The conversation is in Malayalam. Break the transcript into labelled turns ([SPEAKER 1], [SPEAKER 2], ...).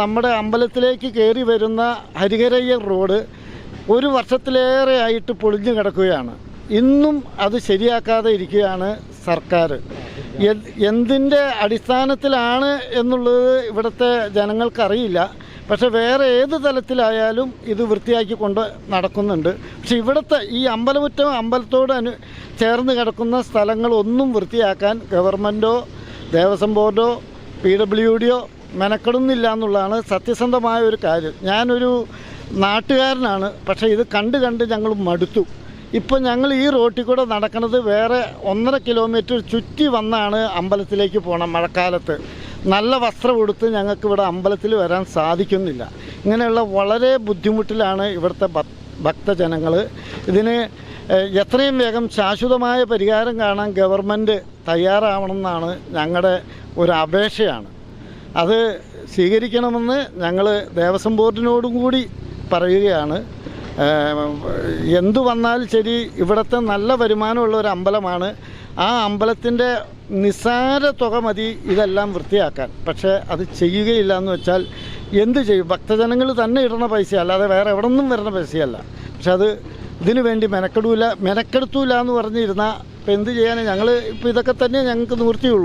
[SPEAKER 1] നമ്മുടെ അമ്പലത്തിലേക്ക് കയറി വരുന്ന ഹരിഹരയ്യർ റോഡ് ഒരു വർഷത്തിലേറെയായിട്ട് പൊളിഞ്ഞു കിടക്കുകയാണ്. ഇന്നും അത് ശരിയാക്കാതെ ഇരിക്കുകയാണ് സർക്കാർ. എന്തിന്റെ അടിസ്ഥാനത്തിലാണ് എന്നുള്ളത് ഇവിടുത്തെ ജനങ്ങൾക്കറിയില്ല. പക്ഷെ വേറെ ഏത് തലത്തിലായാലും ഇത് വൃത്തിയാക്കി കൊണ്ട് നടക്കുന്നുണ്ട്. പക്ഷെ ഇവിടുത്തെ ഈ അമ്പലമുറ്റം അമ്പലത്തോട് അനു ചേർന്ന് കിടക്കുന്ന സ്ഥലങ്ങളൊന്നും വൃത്തിയാക്കാൻ ഗവൺമെന്റോ ദേവസ്വം ബോർഡോ പി ഡബ്ല്യു ഡിയോ മെനക്കെടുന്നില്ല എന്നുള്ളതാണ് സത്യസന്ധമായ ഒരു കാര്യം. ഞാനൊരു നാട്ടുകാരനാണ്. പക്ഷേ ഇത് കണ്ട് കണ്ട് ഞങ്ങൾ മടുത്തു. ഇപ്പോൾ ഞങ്ങൾ ഈ റോട്ടിൽ കൂടെ നടക്കുന്നത് വേറെ ഒന്നര കിലോമീറ്റർ ചുറ്റി വന്നാണ് അമ്പലത്തിലേക്ക് പോകണം മഴക്കാലത്ത്. നല്ല വസ്ത്രം ഉടുത്ത് ഞങ്ങൾക്ക് ഇവിടെ അമ്പലത്തിൽ വരാൻ സാധിക്കുന്നില്ല. ഇങ്ങനെയുള്ള വളരെ ബുദ്ധിമുട്ടിലാണ് ഇവിടുത്തെ ഭക്തജനങ്ങൾ ഇതിന് എത്രയും വേഗം ശാശ്വതമായ പരിഹാരം കാണാൻ ഗവൺമെന്റ് തയ്യാറാവണമെന്നാണ് ഞങ്ങളുടെ ഒരു അപേക്ഷയാണ്. അത് സ്വീകരിക്കണമെന്ന് ഞങ്ങൾ ദേവസ്വം ബോർഡിനോടും കൂടി പറയുകയാണ്. എന്തു വന്നാൽ ശരി ഇവിടുത്തെ നല്ല വരുമാനമുള്ള ഒരു അമ്പലമാണ്. ആ അമ്പലത്തിന്റെ നിസ്സാര തുക മതി ഇതെല്ലാം വൃത്തിയാക്കാൻ. പക്ഷേ അത് ചെയ്യുകയില്ല എന്ന് വെച്ചാൽ എന്ത് ചെയ്യും? ഭക്തജനങ്ങൾ തന്നെ ഇടുന്ന പൈസ അല്ലാതെ വേറെ എവിടെ നിന്നും വരുന്ന പൈസയല്ല. പക്ഷെ അത് ഇതിനു വേണ്ടി മെനക്കെടൂല മെനക്കെടുത്തൂല എന്ന് പറഞ്ഞിരുന്ന ഇപ്പം എന്ത് ചെയ്യാനാണ് ഞങ്ങൾ ഇപ്പം ഇതൊക്കെ തന്നെ ഞങ്ങൾക്ക് നിവൃത്തിയുള്ളൂ.